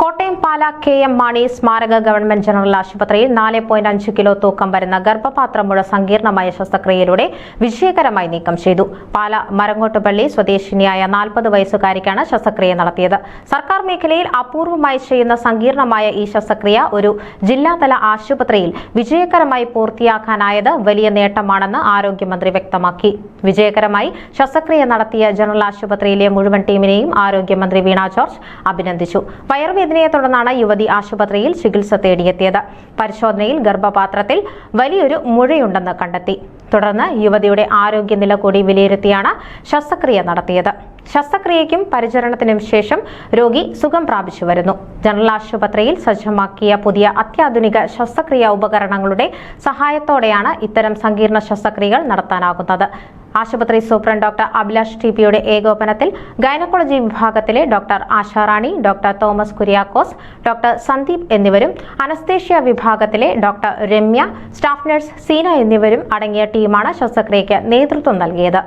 Kottayam Pala K M Mani സ്മാരക government general ആശുപത്രിയിൽ നാല് പോയിന്റ് അഞ്ച് കിലോ തൂക്കം വരുന്ന ഗർഭപാത്രമുഴ സങ്കീർണമായ ശസ്ത്രക്രിയയിലൂടെ വിജയകരമായി നീക്കം ചെയ്തു. പാല മരങ്ങോട്ടുപള്ളി സ്വദേശിനിയായ നാൽപ്പത് വയസ്സുകാരിക്കാണ് ശസ്ത്രക്രിയ നടത്തിയത്. സർക്കാർ മേഖലയിൽ അപൂർവമായി ചെയ്യുന്ന സങ്കീർണമായ ഈ ശസ്ത്രക്രിയ ഒരു ജില്ലാതല ആശുപത്രിയിൽ വിജയകരമായി പൂർത്തിയാക്കാനായത് വലിയ നേട്ടമാണെന്ന് ആരോഗ്യമന്ത്രി വ്യക്തമാക്കി. വിജയകരമായി ശസ്ത്രക്രിയ നടത്തിയ ജനറൽ ആശുപത്രിയിലെ മുഴുവൻ ടീമിനെയും ആരോഗ്യമന്ത്രി വീണ ജോർജ് അഭിനന്ദിച്ചു. വയറുവേദനയെ തുടർന്നാണ് യുവതി ആശുപത്രിയിൽ ചികിത്സ തേടിയെത്തിയത്. പരിശോധനയിൽ ഗർഭപാത്രത്തിൽ വലിയൊരു മുഴയുണ്ടെന്ന് കണ്ടെത്തി. തുടർന്ന് യുവതിയുടെ ആരോഗ്യനില കൂടി വിലയിരുത്തിയാണ് ശസ്ത്രക്രിയ നടത്തിയത്. ശസ്ത്രക്രിയയ്ക്കും പരിചരണത്തിനും ശേഷം രോഗി സുഖം പ്രാപിച്ചു വരുന്നു. ജനറൽ ആശുപത്രിയിൽ സജ്ജമാക്കിയ പുതിയ അത്യാധുനിക ശസ്ത്രക്രിയ ഉപകരണങ്ങളുടെ സഹായത്തോടെയാണ് ഇത്തരം സങ്കീർണ ശസ്ത്രക്രിയകൾ നടത്താനാകുന്നത്. ആശുപത്രി സൂപ്രണ്ട് ഡോക്ടർ അഭിലാഷ് ടി പിയുടെ ഏകോപനത്തിൽ ഗൈനക്കോളജി വിഭാഗത്തിലെ doctor Asharani doctor Thomas Kuriakose doctor Sandeep എന്നിവരും അനസ്തേഷ്യ വിഭാഗത്തിലെ doctor Ramya staff nurse Seena എന്നിവരും അടങ്ങിയ ടീമാണ് ശസ്ത്രക്രിയയ്ക്ക് നേതൃത്വം നൽകിയത്.